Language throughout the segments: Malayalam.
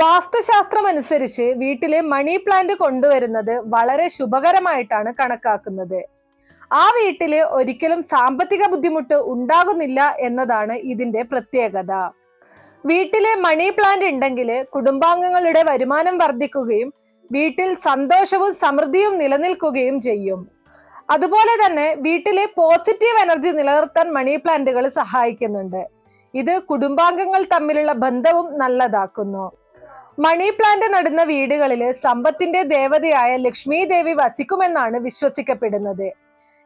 വാസ്തുശാസ്ത്രം അനുസരിച്ച് വീട്ടിലെ മണി പ്ലാന്റ് കൊണ്ടുവരുന്നത് വളരെ ശുഭകരമായിട്ടാണ് കണക്കാക്കുന്നത്. ആ വീട്ടിൽ ഒരിക്കലും സാമ്പത്തിക ബുദ്ധിമുട്ട് ഉണ്ടാകുന്നില്ല എന്നതാണ് ഇതിന്റെ പ്രത്യേകത. വീട്ടിലെ മണി പ്ലാന്റ് ഉണ്ടെങ്കിൽ കുടുംബാംഗങ്ങളുടെ വരുമാനം വർദ്ധിക്കുകയും വീട്ടിൽ സന്തോഷവും സമൃദ്ധിയും നിലനിൽക്കുകയും ചെയ്യും. അതുപോലെ തന്നെ വീട്ടിലെ പോസിറ്റീവ് എനർജി നിലനിർത്താൻ മണി പ്ലാന്റുകൾ സഹായിക്കുന്നുണ്ട്. ഇത് കുടുംബാംഗങ്ങൾ തമ്മിലുള്ള ബന്ധവും നല്ലതാക്കുന്നു. മണി പ്ലാന്റ് നടുന്ന വീടുകളിൽ സമ്പത്തിന്റെ ദേവതയായ ലക്ഷ്മി ദേവി വസിക്കുമെന്നാണ് വിശ്വസിക്കപ്പെടുന്നത്.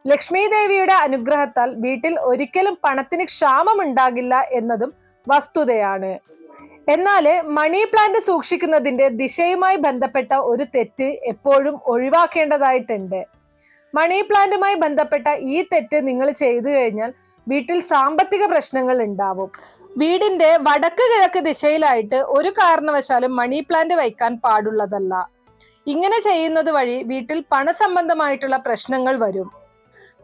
ലക്ഷ്മി ദേവിയുടെ അനുഗ്രഹത്താൽ വീട്ടിൽ ഒരിക്കലും പണത്തിന് ക്ഷാമം ഉണ്ടാകില്ല എന്നതും വസ്തുതയാണ്. എന്നാൽ മണി പ്ലാന്റ് സൂക്ഷിക്കുന്നതിന്റെ ദിശയുമായി ബന്ധപ്പെട്ട ഒരു തെറ്റ് എപ്പോഴും ഒഴിവാക്കേണ്ടതായിട്ടുണ്ട്. മണി പ്ലാന്റുമായി ബന്ധപ്പെട്ട ഈ തെറ്റ് നിങ്ങൾ ചെയ്തു കഴിഞ്ഞാൽ വീട്ടിൽ സാമ്പത്തിക പ്രശ്നങ്ങൾ ഉണ്ടാവും. വീടിന്റെ വടക്ക് കിഴക്ക് ദിശയിലായിട്ട് ഒരു കാരണവശാലും മണി പ്ലാന്റ് വയ്ക്കാൻ പാടുള്ളതല്ല. ഇങ്ങനെ ചെയ്യുന്നത് വഴി വീട്ടിൽ പണസംബന്ധമായിട്ടുള്ള പ്രശ്നങ്ങൾ വരും.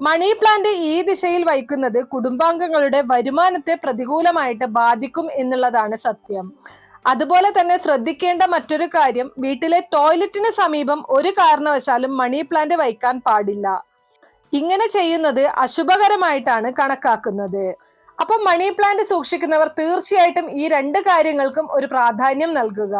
മണി പ്ലാന്റ് ഈ ദിശയിൽ വയ്ക്കുന്നത് കുടുംബാംഗങ്ങളുടെ വരുമാനത്തെ പ്രതികൂലമായിട്ട് ബാധിക്കും എന്നുള്ളതാണ് സത്യം. അതുപോലെ തന്നെ ശ്രദ്ധിക്കേണ്ട മറ്റൊരു കാര്യം വീട്ടിലെ ടോയ്ലറ്റിന് സമീപം ഒരു കാരണവശാലും മണി പ്ലാന്റ് വയ്ക്കാൻ പാടില്ല. ഇങ്ങനെ ചെയ്യുന്നത് അശുഭകരമായിട്ടാണ് കണക്കാക്കുന്നത്. അപ്പൊ മണി പ്ലാന്റ് സൂക്ഷിക്കുന്നവർ തീർച്ചയായിട്ടും ഈ രണ്ട് കാര്യങ്ങൾക്കും ഒരു പ്രാധാന്യം നൽകുക.